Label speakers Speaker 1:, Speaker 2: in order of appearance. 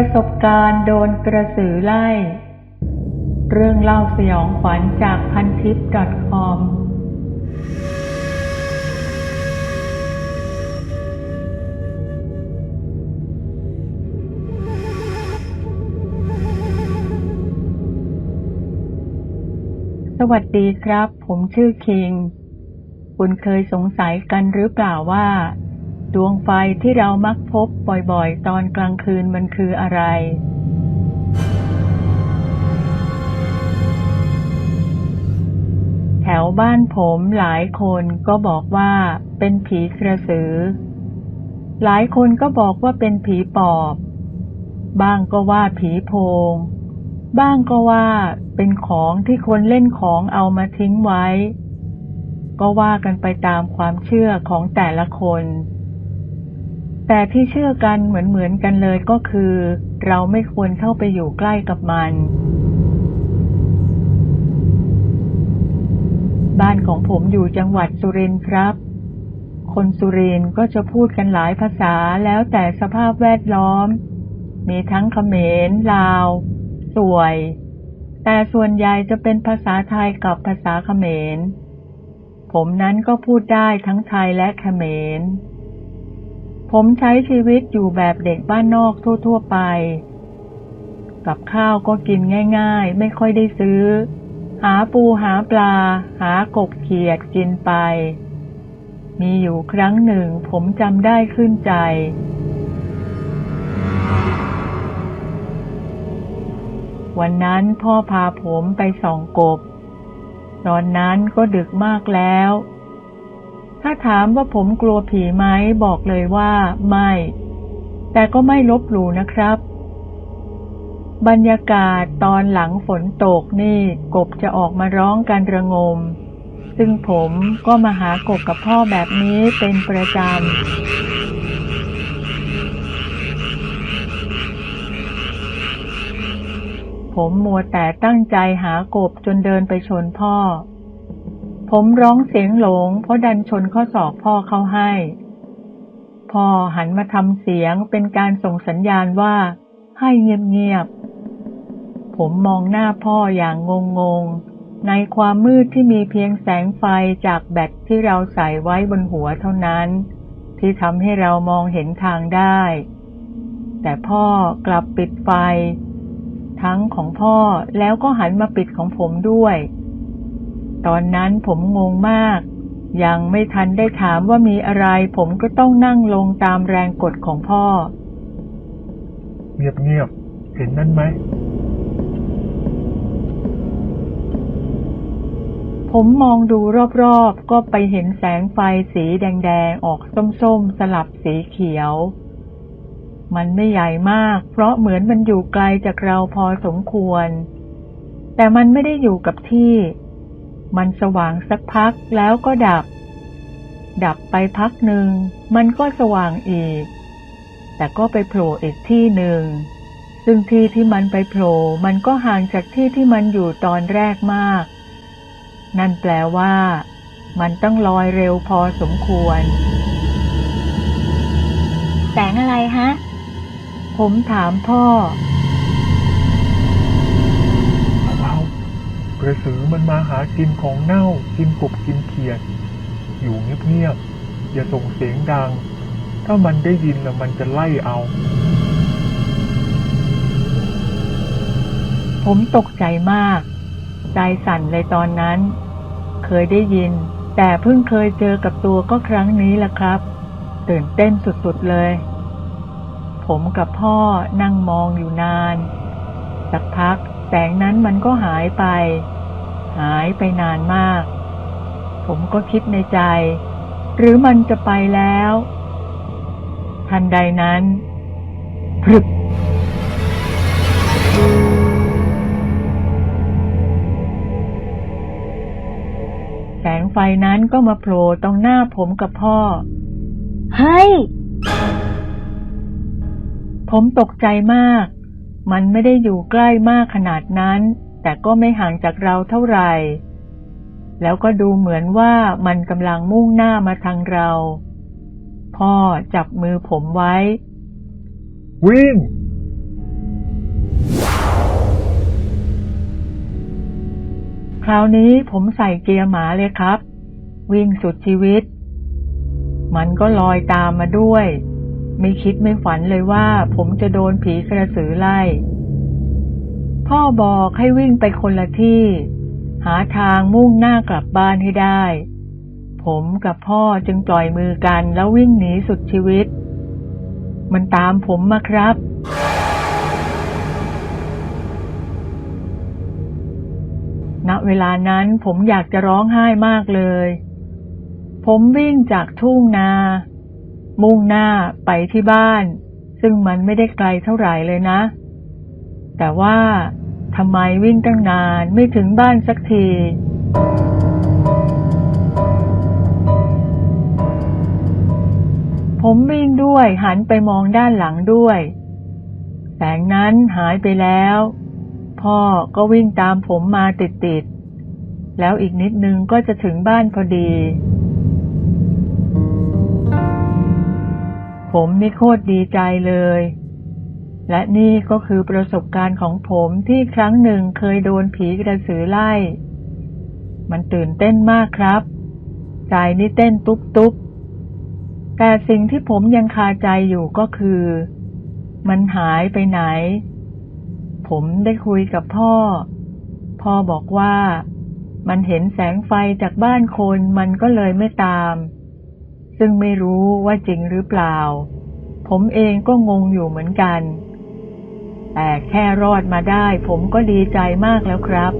Speaker 1: ประสบการณ์โดนกระสือไล่ เรื่องเล่าสยองขวัญจากพันทิป .com สวัสดีครับ ผมชื่อคิง คุณเคยสงสัยกันหรือเปล่าว่า ดวงไฟที่เรามักพบบ่อยๆ ตอนกลางคืนมันคืออะไร แถวบ้านผมหลายคนก็บอกว่าเป็นผีกระสือ หลายคนก็บอกว่าเป็นผีปอบ บ้างก็ว่าผีโพง บ้างก็ว่าเป็นของที่คนเล่นของเอามาทิ้งไว้ก็ว่ากันไปตามความเชื่อของแต่ละคน แต่ที่เชื่อกันเหมือนเหมือนๆกันเลยก็คือ เราไม่ควรเข้าไปอยู่ใกล้กับมัน บ้านของผมอยู่จังหวัดสุรินทร์ครับ คนสุรินทร์ก็จะพูดกันหลายภาษาแล้วแต่สภาพแวดล้อม มีทั้งเขมรลาว สวย แต่ส่วนใหญ่จะเป็นภาษาไทยกับภาษาเขมร ผมนั้นก็พูดได้ทั้งไทยและเขมร ผมใช้ชีวิตอยู่แบบเด็กบ้านนอกทั่ว ๆ ไป กับข้าวก็กินง่าย ๆ ไม่ค่อยได้ซื้อ หาปูหาปลา หากบเขียดกินไป มีอยู่ครั้งหนึ่งผมจำได้ขึ้นใจ วันนั้นพ่อพาผมไปส่องกบ ตอนนั้นก็ดึกมากแล้ว ถ้าถามว่าผมกลัวผีไหมบอกเลยว่าไม่ แต่ก็ไม่ลบหลู่นะครับ บรรยากาศตอนหลังฝนตกนี่กบจะออกมาร้องกันระงม ซึ่งผมก็มาหากบกับพ่อแบบนี้เป็นประจำผมมัวแต่ตั้งใจหากบจนเดินไปชนพ่อ ผมร้องเสียงหลง เพราะดันชนข้อศอกพ่อเข้าให้ พ่อหันมาทำเสียงเป็นการส่งสัญญาณว่า ให้เงียบๆ ผมมองหน้าพ่ออย่างงงๆ ในความมืดที่มีเพียงแสงไฟจากแบตที่เราใส่ไว้บนหัวเท่านั้น ที่ทำให้เรามองเห็นทางได้ แต่พ่อกลับปิดไฟ ทั้งของพ่อแล้วก็หันมาปิดของผมด้วย ตอนนั้นผมงงมาก ยังไม่ทันได้ถามว่ามีอะไร ผมก็ต้องนั่งลงตามแรงกดของพ่อ
Speaker 2: เงียบเงียบๆเห็นนั่นไหม
Speaker 1: ผมมองดูรอบๆ ก็ไปเห็นแสงไฟสีแดงๆ ออกส้มๆ สลับสีเขียว มันไม่ใหญ่มาก เพราะเหมือนมันอยู่ไกลจากเราพอสมควร แต่มันไม่ได้อยู่กับที่ มันสว่างสักพักแล้วก็ดับ ดับไปพักหนึ่ง มันก็สว่างอีก แต่ก็ไปโผล่อีกที่หนึ่ง ซึ่งที่ที่มันไปโผล่มันก็ห่างจากที่ที่มันอยู่ตอนแรกมาก นั่นแปลว่า มันต้องลอยเร็วพอสมควร
Speaker 3: แสงอะไรฮะ
Speaker 1: ผมถามพ่อ
Speaker 2: กระสือมันมาหากินของเน่ากินกบกินเขียด อยู่เงียบๆอย่าส่งเสียงดัง ถ้ามันได้ยินแล้วมันจะไล่เอา
Speaker 1: ผมตกใจมาก ใจสั่นเลยตอนนั้น เคยได้ยิน แต่เพิ่งเคยเจอกับตัวก็ครั้งนี้แหละครับ ตื่นเต้นสุดๆเลย ผมกับพ่อนั่งมองอยู่นาน สักพัก แสงนั้นมันก็หายไป หายไปนานมาก ผมก็คิดในใจ หรือมันจะไปแล้ว ทันใดนั้นพรึบแสงไฟนั้นก็มาโผล่ตรงหน้าผมกับพ่อ
Speaker 3: เฮ้ย
Speaker 1: ผมตกใจมาก มันไม่ได้อยู่ใกล้มากขนาดนั้น แต่ก็ไม่ห่างจากเราเท่าไหร่ แล้วก็ดูเหมือนว่ามันกำลังมุ่งหน้ามาทางเรา พ่อจับมือผมไว้
Speaker 2: วิ่ง
Speaker 1: คราวนี้ผมใส่เกียร์หมาเลยครับ วิ่งสุดชีวิต มันก็ลอยตามมาด้วย ไม่คิดไม่ฝันเลยว่า ผมจะโดนผีกระสือไล่ พ่อบอกให้วิ่งไปคนละที่ หาทางมุ่งหน้ากลับบ้านให้ได้ ผมกับพ่อจึงปล่อยมือกันแล้ววิ่งหนีสุดชีวิต มันตามผมมาครับณเวลานั้นผมอยากจะร้องไห้มากเลย ผมวิ่งจากทุ่งนา มุ่งหน้าไปที่บ้าน ซึ่งมันไม่ได้ไกลเท่าไหร่เลยนะ แต่ว่าทำไมวิ่งตั้งนานไม่ถึงบ้านสักที ผมวิ่งด้วยหันไปมองด้านหลังด้วย แสงนั้นหายไปแล้ว พ่อก็วิ่งตามผมมาติดๆ แล้วอีกนิดนึงก็จะถึงบ้านพอดี ผมนี่โคตรดีใจเลย และนี่ก็คือประสบการณ์ของผมที่ครั้งหนึ่งเคยโดนผีกระสือไล่ มันตื่นเต้นมากครับ ใจนี่เต้นตุ๊บๆแต่สิ่งที่ผมยังคาใจอยู่ก็คือ มันหายไปไหน ผมได้คุยกับพ่อ พ่อบอกว่า มันเห็นแสงไฟจากบ้านคนมันก็เลยไม่ตาม ซึ่งไม่รู้ว่าจริงหรือเปล่า ผมเองก็งงอยู่เหมือนกัน แต่แค่รอดมาได้ผมก็ดีใจมากแล้วครับ